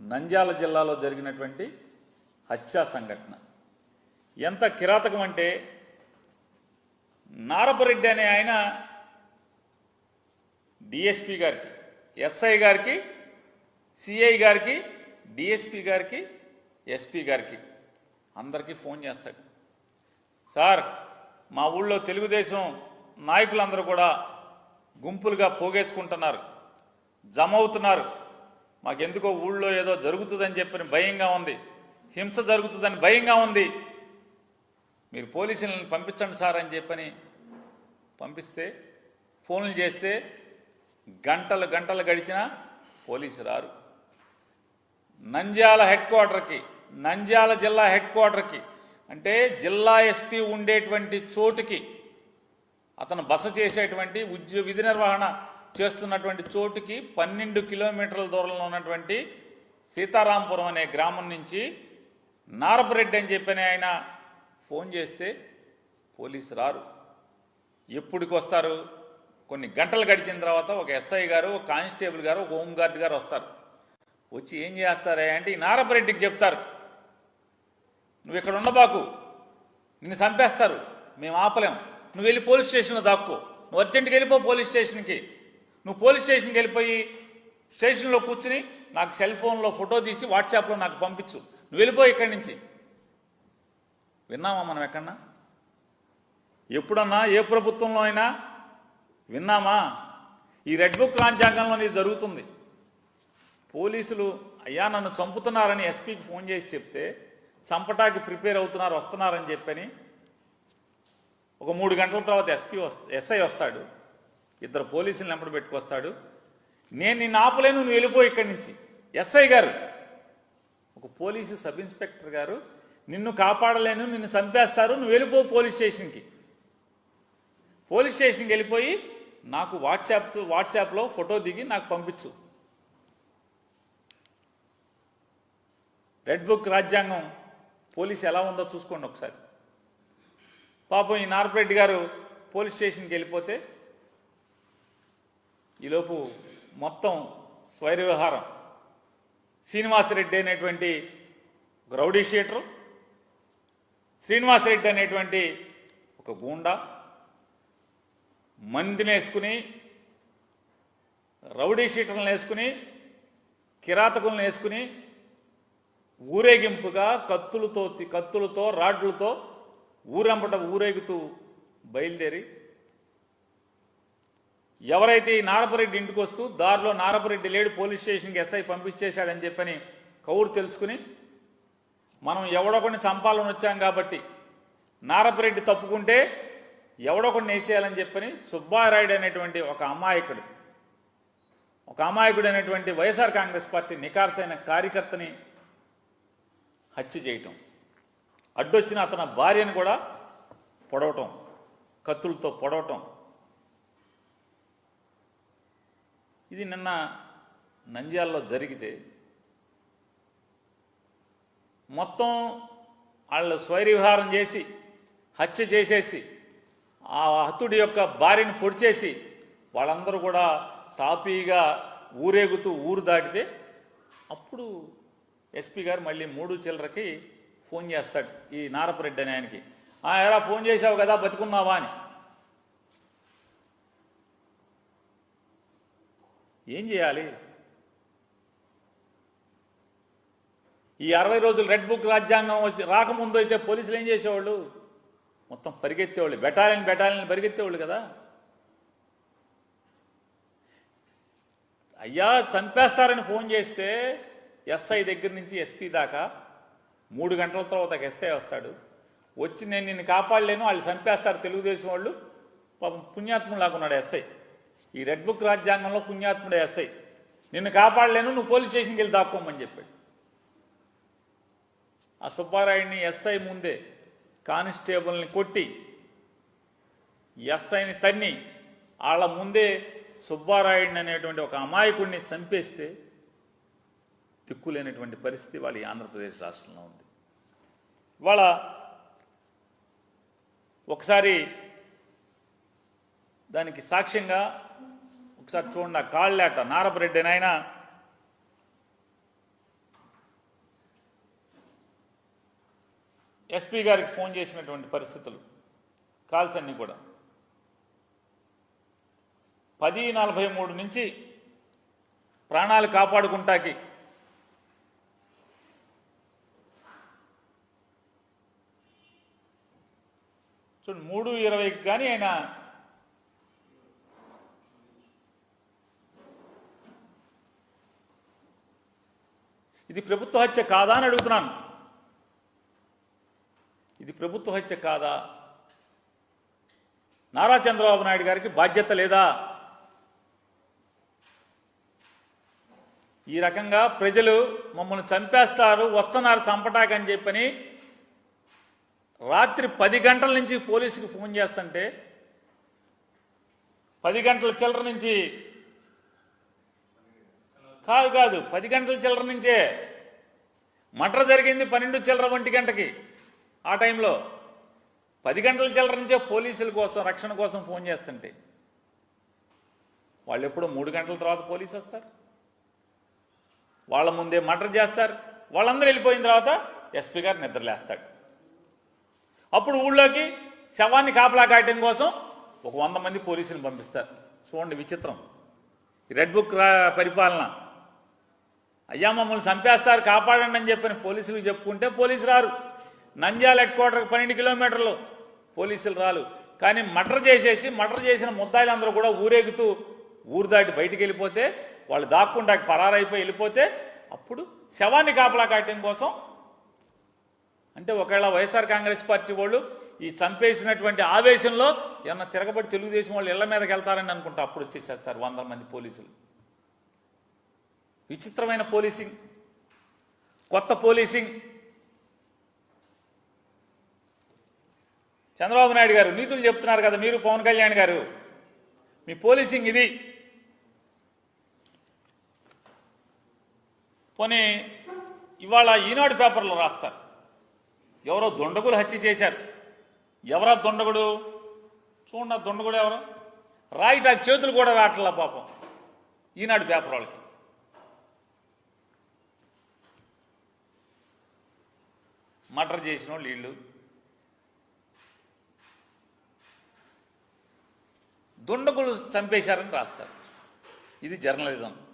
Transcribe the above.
నంద్యాల జిల్లాలో జరిగినటువంటి హత్యా సంఘటన. ఎంత కిరాతకం అంటే నారపరెడ్డి అనే ఆయన డిఎస్పి గారికి ఎస్ఐ గారికి సిఐ గారికి డిఎస్పి గారికి ఎస్పి గారికి అందరికీ ఫోన్ చేస్తాడు. సార్ మా ఊళ్ళో తెలుగుదేశం నాయకులందరూ కూడా గుంపులుగా పోగేసుకుంటున్నారు జమ అవుతున్నారు మాకెందుకో ఊళ్ళో ఏదో జరుగుతుందని చెప్పని భయంగా ఉంది. హింస జరుగుతుందని భయంగా ఉంది. మీరు పోలీసులను పంపించండి సార్ అని చెప్పని పంపిస్తే ఫోన్లు చేస్తే గంటలు గంటలు గడిచినా పోలీసు రారు. నంద్యాల హెడ్ క్వార్టర్కి నంద్యాల జిల్లా హెడ్ క్వార్టర్కి అంటే జిల్లా ఎస్పీ ఉండేటువంటి చోటుకి అతను బస చేసేటువంటి ఉద్యోగ విధి నిర్వహణ చేస్తున్నటువంటి చోటుకి పన్నెండు కిలోమీటర్ల దూరంలో ఉన్నటువంటి సీతారాంపురం అనే గ్రామం నుంచి నారపరెడ్డి అని చెప్పని ఆయన ఫోన్ చేస్తే పోలీసు రారు. ఎప్పటికి వస్తారు? కొన్ని గంటలు గడిచిన తర్వాత ఒక ఎస్ఐ గారు ఒక కానిస్టేబుల్ గారు ఒక హోంగార్డ్ గారు వస్తారు. వచ్చి ఏం చేస్తారా అంటే ఈ నారపరెడ్డికి చెప్తారు. నువ్వు ఇక్కడ ఉండబాకు. నిన్ను చంపేస్తారు. మేము ఆపలేం. నువ్వు వెళ్ళి పోలీస్ స్టేషన్లో దాక్కో. నువ్వు అర్జెంట్కి వెళ్ళిపో పోలీస్ స్టేషన్కి. నువ్వు పోలీస్ స్టేషన్కి వెళ్ళిపోయి స్టేషన్లో కూర్చుని నాకు సెల్ ఫోన్లో ఫోటో తీసి వాట్సాప్లో నాకు పంపించు. నువ్వు వెళ్ళిపో ఇక్కడి నుంచి. విన్నామా మనం ఎక్కడన్నా? ఎప్పుడన్నా ఏ ప్రభుత్వంలో అయినా విన్నామా? ఈ రెడ్ బుక్ రాజ్యాంగంలో ఇది జరుగుతుంది. పోలీసులు అయ్యా నన్ను చంపుతున్నారని ఎస్పీకి ఫోన్ చేసి చెప్తే చంపటానికి ప్రిపేర్ అవుతున్నారు వస్తున్నారని చెప్పని ఒక మూడు గంటల తర్వాత ఎస్పీ వస్త ఎస్ఐ వస్తాడు. ఇద్దరు పోలీసులు వెంపడ పెట్టుకొస్తాడు. నేను నిన్ను ఆపలేను నువ్వు వెళ్ళిపో ఇక్కడి నుంచి. ఎస్ఐ గారు ఒక పోలీసు సబ్ ఇన్స్పెక్టర్ గారు నిన్ను కాపాడలేను నిన్ను చంపేస్తారు నువ్వు వెళ్ళిపో పోలీస్ స్టేషన్కి. పోలీస్ స్టేషన్కి వెళ్ళిపోయి నాకు వాట్సాప్ వాట్సాప్లో ఫోటో దిగి నాకు పంపించు. రెడ్ బుక్ రాజ్యాంగం పోలీస్ ఎలా ఉందో చూసుకోండి ఒకసారి. పాపం ఈ నార్పరెడ్డి గారు పోలీస్ స్టేషన్కి వెళ్ళిపోతే ఈలోపు మొత్తం స్వైర వ్యవహారం శ్రీనివాసరెడ్డి అనేటువంటి ఒక షీటరు శ్రీనివాసరెడ్డి అనేటువంటి ఒక గూండా మందిని వేసుకుని రౌడీ షీటర్లను వేసుకుని కిరాతకులను వేసుకుని ఊరేగింపుగా కత్తులతో కత్తులతో రాడ్లతో ఊరంపట ఊరేగుతూ బయలుదేరి ఎవరైతే ఈ నారపరెడ్డి ఇంటికి వస్తూ దారిలో నారపరెడ్డి లేడు పోలీస్ స్టేషన్కి ఎస్ఐ పంపించేశాడని చెప్పని కౌరు తెలుసుకుని మనం ఎవడొకడిని చంపాలని వచ్చాం కాబట్టి నారపరెడ్డి తప్పుకుంటే ఎవడొకడిని వేసేయాలని చెప్పని సుబ్బారాయుడు అనేటువంటి ఒక అమాయకుడు ఒక అమాయకుడు అనేటువంటి వైఎస్ఆర్ కాంగ్రెస్ పార్టీ నికార్సైన కార్యకర్తని హత్య చేయటం అడ్డొచ్చిన అతని భార్యను కూడా పొడవటం కత్తులతో పొడవటం ఇది నిన్న నంద్యాలలో జరిగితే మొత్తం వాళ్ళు స్వైరవిహారం చేసి హత్య చేసేసి ఆ హతుడి యొక్క భార్యను పొడిచేసి వాళ్ళందరూ కూడా తాపీగా ఊరేగుతూ ఊరు దాటితే అప్పుడు ఎస్పీ గారు మళ్ళీ మూడు చిల్లరకి ఫోన్ చేస్తాడు ఈ నారపరెడ్డి అని ఆయనకి. "ఆ, ఎరా ఫోన్ చేసావు కదా బతుకున్నావా అని. ఏం చేయాలి? ఈ అరవై రోజులు రెడ్ బుక్ రాజ్యాంగం వచ్చి రాకముందు అయితే పోలీసులు ఏం చేసేవాళ్ళు? మొత్తం పరిగెత్తేవాళ్ళు. బెటాలియన్ బెటాలియన్ పరిగెత్తేవాళ్ళు కదా. అయ్యా చంపేస్తారని ఫోన్ చేస్తే ఎస్ఐ దగ్గర నుంచి ఎస్పీ దాకా మూడు గంటల తర్వాత ఒక ఎస్ఐ వస్తాడు. వచ్చి నేను నిన్ను కాపాడలేను వాళ్ళు చంపేస్తారు తెలుగుదేశం వాళ్ళు. పాపం పుణ్యాత్ములాగా లాగున్నాడు ఎస్ఐ. ఈ రెడ్ బుక్ రాజ్యాంగంలో పుణ్యాత్ముడు ఎస్ఐ. నిన్ను కాపాడలేను నువ్వు పోలీస్ స్టేషన్కి వెళ్ళి దాక్కోమని చెప్పాడు. ఆ సుబ్బారాయుడిని ఎస్ఐ ముందే కానిస్టేబుల్ని కొట్టి ఎస్ఐని తన్ని వాళ్ళ ముందే సుబ్బారాయుడిని అనేటువంటి ఒక అమాయకుడిని చంపేస్తే దిక్కులేనటువంటి పరిస్థితి వాళ్ళ ఈ ఆంధ్రప్రదేశ్ రాష్ట్రంలో ఉంది. ఇవాళ ఒకసారి దానికి సాక్ష్యంగా ఒకసారి చూడండి కాళ్ళేట నారపరెడ్డి నాయన ఎస్పీ గారికి ఫోన్ చేసినటువంటి పరిస్థితులు. కాల్స్ అన్నీ కూడా. పది నలభై మూడు నుంచి ప్రాణాలు కాపాడుకుంటాకి. చూడండి మూడు ఇరవైకి కానీ ఆయన ఇది ప్రభుత్వ హత్య కాదా అని అడుగుతున్నాను. ఇది ప్రభుత్వ హత్య కాదా? నారా చంద్రబాబు నాయుడు గారికి బాధ్యత లేదా? ఈ రకంగా ప్రజలు మమ్మల్ని చంపేస్తారు వస్తున్నారు చంపటాకని చెప్పని రాత్రి పది గంటల నుంచి పోలీసుకి ఫోన్ చేస్తుంటే పది గంటల చిల్లర నుంచి కాదు కాదు. పది గంటల చిల్లర నుంచే. మటర్ జరిగింది పన్నెండు చిల్లర ఒంటి గంటకి ఆ టైంలో. పది గంటల చిల్లర నుంచే పోలీసుల కోసం రక్షణ కోసం ఫోన్ చేస్తుంటే. వాళ్ళు ఎప్పుడు మూడు గంటల తర్వాత పోలీసు వస్తారు. వాళ్ళ ముందే మటర్ చేస్తారు. వాళ్ళందరూ వెళ్ళిపోయిన తర్వాత ఎస్పీ గారు నిద్రలేస్తాడు. అప్పుడు ఊళ్ళోకి శవాన్ని కాపలా కాయటం కోసం ఒక వంద మంది పోలీసులు పంపిస్తారు. చూడండి విచిత్రం. ఈ రెడ్ బుక్ పరిపాలన. అయ్యా మమ్మల్ని చంపేస్తారు కాపాడండి అని చెప్పని పోలీసులకు చెప్పుకుంటే పోలీసు రారు. నంద్యాల హెడ్ క్వార్టర్కి పన్నెండు కిలోమీటర్లు పోలీసులు రాలు కానీ మటర్ చేసేసి మటర్ చేసిన ముద్దాయిలందరూ కూడా ఊరేగుతూ ఊరు దాటి బయటికి వెళ్ళిపోతే వాళ్ళు దాక్కుండా పరారైపోయి వెళ్ళిపోతే అప్పుడు శవాన్ని కాపలా కాయటం కోసం అంటే ఒకవేళ వైఎస్ఆర్ కాంగ్రెస్ పార్టీ వాళ్ళు ఈ చంపేసినటువంటి ఆవేశంలో ఏమన్నా తిరగబడి తెలుగుదేశం వాళ్ళు ఇళ్ళ మీదకి వెళ్తారని అనుకుంటా అప్పుడు వచ్చేసారు సార్ వందల మంది పోలీసులు. విచిత్రమైన పోలీసింగ్. కొత్త పోలీసింగ్. చంద్రబాబు నాయుడు గారు నీతులు చెప్తున్నారు కదా మీరు పవన్ కళ్యాణ్ గారు. మీ పోలీసింగ్ ఇది. పోనీ ఇవాళ ఈనాడు పేపర్లో రాస్తారు. ఎవరో దొండగులు హత్య చేశారు. ఎవరా దొండగుడు? చూడండి దొండగుడు ఎవరు? రాయిట చేతులు కూడా రావట్లా పాపం. ఈనాడు పేపర్ వాళ్ళకి. మటర్ చేసిన వాళ్ళు వీళ్ళు. దుండగులు చంపేశారని రాస్తారు. ఇది జర్నలిజం.